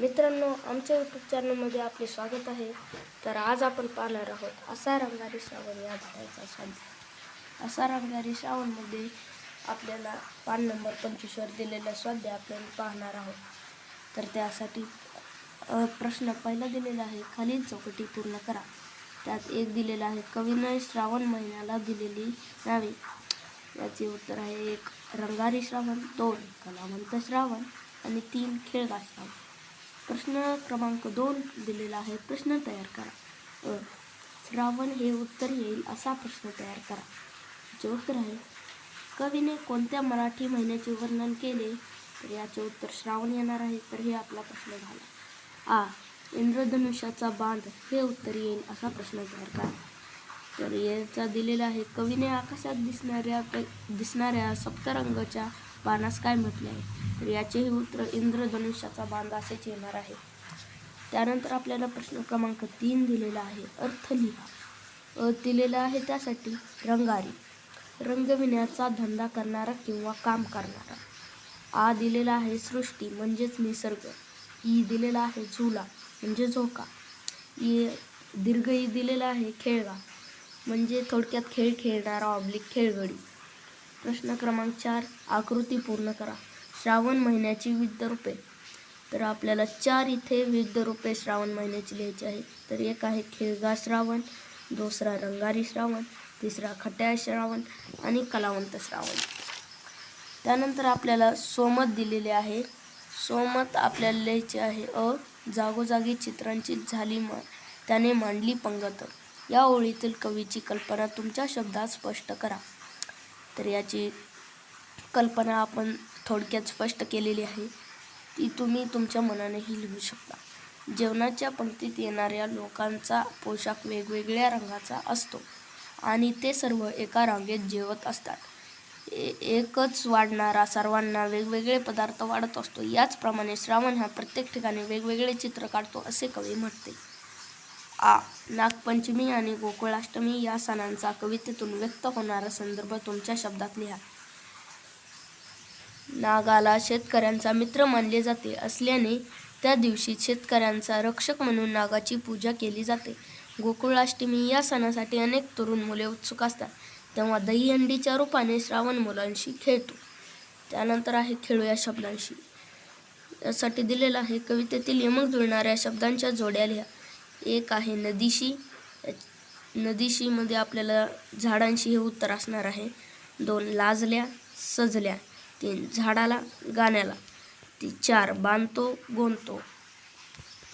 मित्रांनो आमच्या यूट्यूब चॅनलमध्ये आपले स्वागत आहे. तर आज आपण पाहणार आहोत असा रंगारी श्रावण या धड्याचा स्वाध्याय असा रंगारी श्रावणमध्ये आपल्याला पान नंबर पंचवीसवर दिलेला स्वाध्याय आपण पाहणार आहोत. तर त्यासाठी प्रश्न पहिला दिलेला आहे खालील चौकटी पूर्ण करा. त्यात एक दिलेला आहे कवीनं श्रावण महिन्याला दिलेली नावे. याचे उत्तर आहे एक रंगारी श्रावण दोन कलावंत श्रावण आणि तीन खेळगा श्रावण. प्रश्न क्रमांक दोन दिलेला आहे. प्रश्न तयार करा. अ श्रावण हे उत्तर येईल असा प्रश्न तयार करा. याचे उत्तर आहे कवीने कोणत्या मराठी महिन्याचे वर्णन केले? तर याचे उत्तर श्रावण येणार आहे. तर हे आपला प्रश्न झाला. आ इंद्रधनुष्याचा बांध हे उत्तर येईल असा प्रश्न तयार करा. तर याचा दिलेला आहे. कवीने आकाशात दिसणाऱ्या दिसणाऱ्या सप्तरंगाच्या पानास काय म्हटले आहे? याचेही उत्तर इंद्रधनुष्याचा बांध असेच येणार आहे. त्यानंतर आपल्याला प्रश्न क्रमांक तीन दिलेला आहे. अर्थ लिहा. अ दिलेला आहे त्यासाठी रंगारी. रंगविण्याचा धंदा करणारा किंवा काम करणारा. आ दिलेला आहे सृष्टी म्हणजेच निसर्ग. ई दिलेला आहे झुला म्हणजे झोका. ई दीर्घ ई दिलेला आहे खेळगा म्हणजे थोडक्यात खेळ खेळणारा ऑब्लिक खेळगडी. प्रश्न क्रमांक चार आकृती पूर्ण करा. श्रावण महिन्याची विविध रूपे. तर आपल्याला चार इथे विविध रूपे श्रावण महिन्याची लिहायची आहे. तर एक आहे खेळगा श्रावण दुसरा रंगारी श्रावण तिसरा खट्या श्रावण आणि कलावंत श्रावण. त्यानंतर आपल्याला सोमत दिलेले आहे. सोमत आपल्याला लिहायचे आहे अ जागोजागी चित्रांची झाली मा त्याने मांडली पंगत. या ओळीतील कवीची कल्पना तुमच्या शब्दात स्पष्ट करा. तर याची कल्पना आपण थोडक्यात स्पष्ट केलेली आहे ती तुम्ही तुमच्या मनानेही लिहू शकता. जेवणाच्या पंक्तीत येणाऱ्या लोकांचा पोशाख वेगवेगळ्या रंगाचा असतो आणि ते सर्व एका रांगेत जेवत असतात. ए एकच वाढणारा सर्वांना वेगवेगळे पदार्थ वाढत असतो. याचप्रमाणे श्रावण हा प्रत्येक ठिकाणी वेगवेगळे चित्र काढतो असे कवी म्हणते. आ नागपंचमी आणि गोकुळाष्टमी या सणांचा कवितेतून व्यक्त होणारा संदर्भ तुमच्या शब्दात लिहा. नागाला शेतकऱ्यांचा मित्र मानले जाते. असल्याने त्या दिवशी शेतकऱ्यांचा रक्षक म्हणून नागाची पूजा केली जाते. गोकुळाष्टमी या सणासाठी अनेक तरुण मुले उत्सुक असतात. तेव्हा दहीहंडीच्या रूपाने श्रावण मुलांशी खेळतो. त्यानंतर आहे खेळू या शब्दांशी. यासाठी दिलेला आहे कवितेतील यमक जुळणाऱ्या शब्दांच्या जोड्या लिहा. एक आहे नदीशी. नदीशीमध्ये आपल्याला झाडांशी हे उत्तर असणार आहे. दोन लाजल्या सजल्या. तीन झाडाला गाण्याला. ती चार बांधतो गोंधतो.